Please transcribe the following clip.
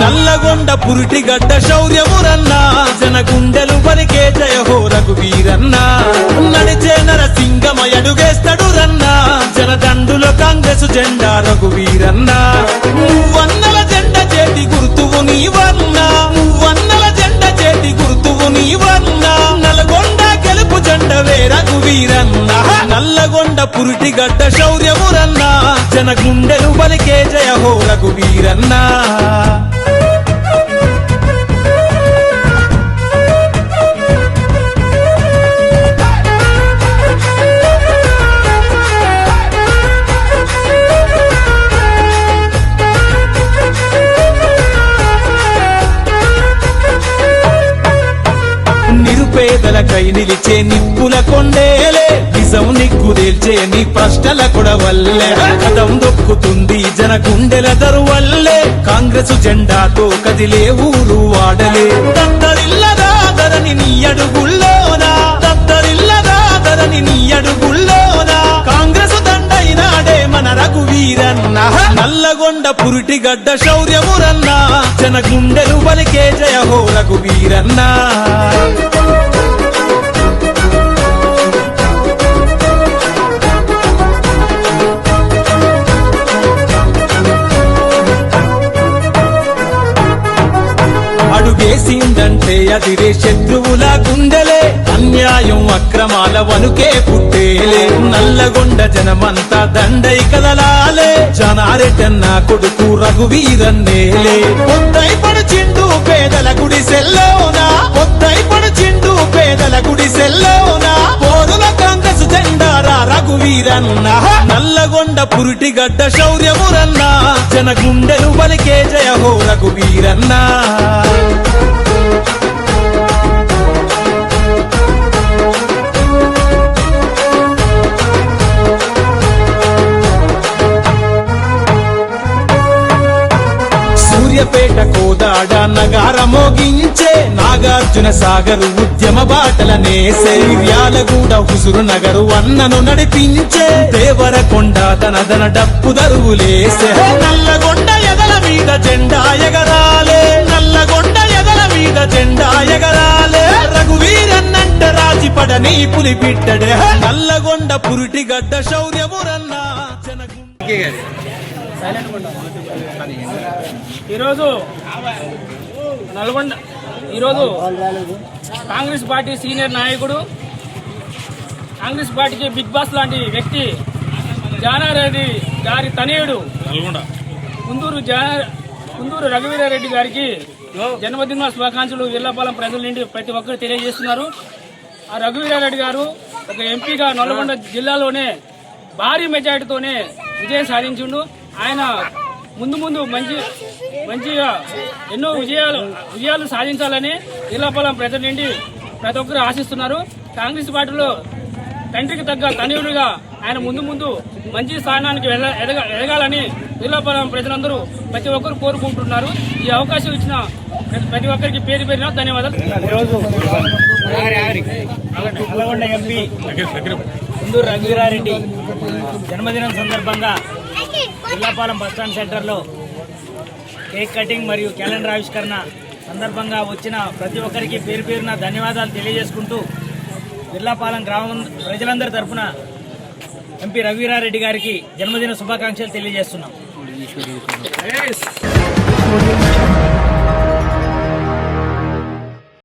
నల్లగొండ పురిటిగడ్డ శౌర్యమురన్న జన గుండెలు పలికే జయ హో రఘువీరన్నా నడిచే నరసింగమ అడుగేస్తాడు జన దండులో కాంగ్రెస్ జెండా రఘువీరన్నా. నల్లగొండ పురిటిగడ్డ శౌర్యమురన్నా జన గుండెలు బలికే జయ హో వీరన్నా నిరుపేదలకై నిలిచే నిప్పుల కొండేలే. నిజం నిగ్గు తేల్చే నీ ప్రశ్నల కొడవల్లే. కథం దొక్కుతుంది జన గుండెల దరువల్లే. కాంగ్రెస్ జెండాతో కదిలే ఊరు వాడలే. దత్తరిల్లదాదరని నీ అడుగుల్లోనా? దత్తరిల్లదాదరని నీ అడుగుల్లోనా? కాంగ్రెస్ దండైనాడే మన రఘువీరన్న. నల్లగొండ పురిటిగడ్డ శౌర్యమురన్న. జన గుండెలు బలికే జయ హో రఘువీరన్నా. అడుగేసిందంటే అదిరే శత్రువుల గుండెలే. అన్యాయం అక్రమాల వనుకే పుట్టేలే. నల్లగొండ జనమంతా దండై కదలాలే. జనారెటన్న కొడుకు రఘువీరన్నేలే. పొద్దై పడుచిండు పేదల గుడి సెల్లోనా? పొద్దై పడుచిండు పేదల గుడి సెల్లోనా? పోరుల కాంగ్రెస్ జెండారా రఘువీరన్న? నల్లగొండ పురిటిగడ్డ శౌర్యమురన్నా. జన గుండెలు బలికే జయ హో రఘువీరన్నా. పేట కోదాడ నగార మోగించే నాగార్జున సాగరు ఉద్యమ బాటలనే నేసే హుసురు నగరు అన్నను నడిపించే దేవరకొండ తన దన డప్పు దరువులేసే నల్లగొండ ఎదల మీద జెండా ఎగరాలే. నల్లగొండ ఎదల మీద జెండా ఎగరాలే. రఘువీరన్నంట రాజిపడని పులి బిడ్డడే నల్లగొండ పురిటిగడ్డ శౌర్యమురన్న జనగుండ ఈరోజు నల్గొండ ఈరోజు కాంగ్రెస్ పార్టీ సీనియర్ నాయకుడు కాంగ్రెస్ పార్టీకి బిగ్ బాస్ లాంటి వ్యక్తి జానారెడ్డి గారి తనయుడు కుందూరు జానా కుందూరు రఘువీరారెడ్డి గారికి జన్మదిన శుభాకాంక్షలు వీర్లపాలెం ప్రజల నుండి ప్రతి ఒక్కరు తెలియజేస్తున్నారు. ఆ రఘువీరారెడ్డి గారు ఒక ఎంపీగా నల్గొండ జిల్లాలోనే భారీ మెజార్టీతోనే విజయం సాధించిండు. ఆయన ముందు ముందు మంచి మంచిగా ఎన్నో విజయాలు విజయాలు సాధించాలని వీర్లపాలెం ప్రజల నుండి ప్రతి ఒక్కరు ఆశిస్తున్నారు. కాంగ్రెస్ పార్టీలో తండ్రికి తగ్గ తనయుడిగా ఆయన ముందు ముందు మంచి స్థానానికి వెళ్ళ- ఎదగ- ఎదగాలని వీర్లపాలెం ప్రజలందరూ ప్రతి ఒక్కరు కోరుకుంటున్నారు. ఈ అవకాశం ఇచ్చిన ప్రతి- ఒక్కరికి పేరు పేరిన ధన్యవాదాలు. ఎంపీ కుందూరు రఘువీరారెడ్డి. జన్మదినం సందర్భంగా జిల్లాపాలెం బస్టాండ్ సెంటర్లో కేక్ కటింగ్ మరియు క్యాలెండర్ ఆవిష్కరణ సందర్భంగా వచ్చిన ప్రతి ఒక్కరికి పేరు పేరున ధన్యవాదాలు తెలియజేసుకుంటూ జిల్లాపాలెం గ్రామం ప్రజలందరి తరపున ఎంపీ రఘువీరారెడ్డి గారికి జన్మదిన శుభాకాంక్షలు తెలియజేస్తున్నాం.